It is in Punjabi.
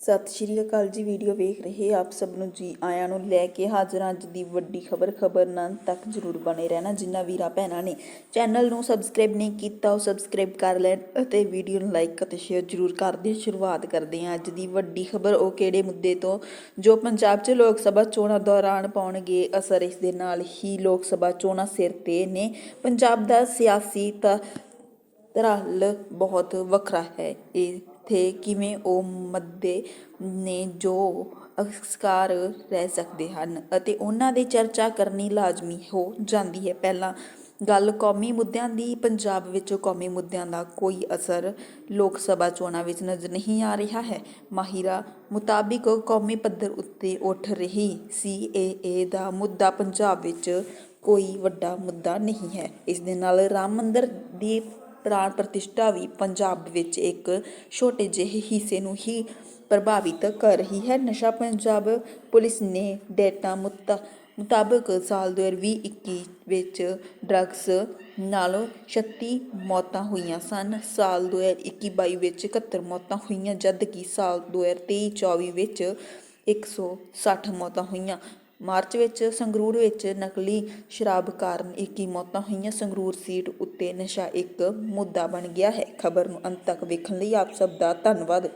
ਸਤਿ ਸ਼੍ਰੀ ਅਕਾਲ ਜੀ, ਵੀਡੀਓ ਵੇਖ ਰਹੇ ਆਪ ਸਭ ਨੂੰ ਜੀ, ਆਇਆਂ ਨੂੰ ਲੈ ਕੇ ਹਾਜ਼ਰ ਹਾਂ ਅੱਜ ਦੀ ਵੱਡੀ ਖਬਰ ਖਬਰ ਨਾਲ ਤੱਕ ਜ਼ਰੂਰ ਬਣੇ ਰਹਿਣਾ ਜਿੰਨਾ ਵੀਰਾਂ ਭੈਣਾਂ ਨੇ ਚੈਨਲ ਨੂੰ ਸਬਸਕ੍ਰਾਈਬ ਨਹੀਂ ਕੀਤਾ, ਉਹ ਸਬਸਕ੍ਰਾਈਬ ਕਰ ਲੈਣ ਅਤੇ ਵੀਡੀਓ ਨੂੰ ਲਾਈਕ ਅਤੇ ਸ਼ੇਅਰ ਜ਼ਰੂਰ ਕਰ ਦਿਓ। ਸ਼ੁਰੂਆਤ ਕਰਦੇ ਹਾਂ ਅੱਜ ਦੀ ਵੱਡੀ ਖਬਰ, ਉਹ ਕਿਹੜੇ ਮੁੱਦੇ ਤੋਂ? ਜੋ ਪੰਜਾਬ 'ਚ ਲੋਕ ਸਭਾ ਚੋਣਾਂ ਦੌਰਾਨ ਪਾਉਣਗੇ ਅਸਰ, ਇਸ ਦੇ ਨਾਲ ਹੀ ਲੋਕ ਸਭਾ ਚੋਣਾਂ ਸਿਰ ਤੇ ਨੇ। ਪੰਜਾਬ ਦਾ ਸਿਆਸੀ ਤਾਂ ਤਰਲ ਬਹੁਤ ਵੱਖਰਾ ਹੈ। ਇਹ ਇੱਥੇ ਕਿਵੇਂ ਉਹ ਮੱਦੇ ਨੇ ਜੋ ਅਸਕਾਰ ਰਹਿ ਸਕਦੇ ਹਨ ਅਤੇ ਉਹਨਾਂ ਦੀ ਚਰਚਾ ਕਰਨੀ ਲਾਜ਼ਮੀ ਹੋ ਜਾਂਦੀ ਹੈ। ਪਹਿਲਾਂ ਗੱਲ ਕੌਮੀ ਮੁੱਦਿਆਂ ਦੀ, ਪੰਜਾਬ ਵਿੱਚ ਕੌਮੀ ਮੁੱਦਿਆਂ ਦਾ ਕੋਈ ਅਸਰ ਲੋਕ ਸਭਾ ਚੋਣਾਂ ਵਿੱਚ ਨਜ਼ਰ ਨਹੀਂ ਆ ਰਿਹਾ ਹੈ। ਮਾਹਿਰਾ ਮੁਤਾਬਿਕ ਕੌਮੀ ਪੱਧਰ ਉੱਤੇ ਉੱਠ ਰਹੀ ਸੀਏਏ ਦਾ ਮੁੱਦਾ ਪੰਜਾਬ ਵਿੱਚ ਕੋਈ ਵੱਡਾ ਮੁੱਦਾ ਨਹੀਂ ਹੈ। ਇਸ ਦੇ ਨਾਲ ਰਾਮ ਮੰਦਰ ਦੀ ਪ੍ਰਾਣ ਪ੍ਰਤਿਸ਼ਠਾ ਵੀ ਪੰਜਾਬ ਵਿੱਚ ਇੱਕ ਛੋਟੇ ਜਿਹੇ ਹਿੱਸੇ ਨੂੰ ਹੀ ਪ੍ਰਭਾਵਿਤ ਕਰ ਰਹੀ ਹੈ। ਨਸ਼ਾ ਪੰਜਾਬ ਪੁਲਿਸ ਨੇ ਡੇਟਾ ਮੁਤਾ ਮੁਤਾਬਕ ਸਾਲ 2021 ਵਿੱਚ ਡਰੱਗਸ ਨਾਲ 36 ਮੌਤਾਂ ਹੋਈਆਂ ਸਨ। ਸਾਲ 2021-22 ਵਿੱਚ 71 ਮੌਤਾਂ ਹੋਈਆਂ ਜਦ ਕਿ ਸਾਲ 2023-24 ਵਿੱਚ 160 ਮੌਤਾਂ ਹੋਈਆਂ। ਮਾਰਚ ਵਿੱਚ, ਸੰਗਰੂਰ ਵਿੱਚ ਨਕਲੀ ਸ਼ਰਾਬ ਕਾਰਨ 21 ਮੌਤਾਂ ਹੋਈਆਂ। ਸੰਗਰੂਰ ਸੀਟ ਉੱਤੇ ਨਸ਼ਾ ਇੱਕ ਮੁੱਦਾ ਬਣ ਗਿਆ ਹੈ। ਖਬਰ ਨੂੰ ਅੰਤ ਤੱਕ ਵੇਖਣ ਲਈ ਆਪ ਸਭ ਦਾ ਧੰਨਵਾਦ।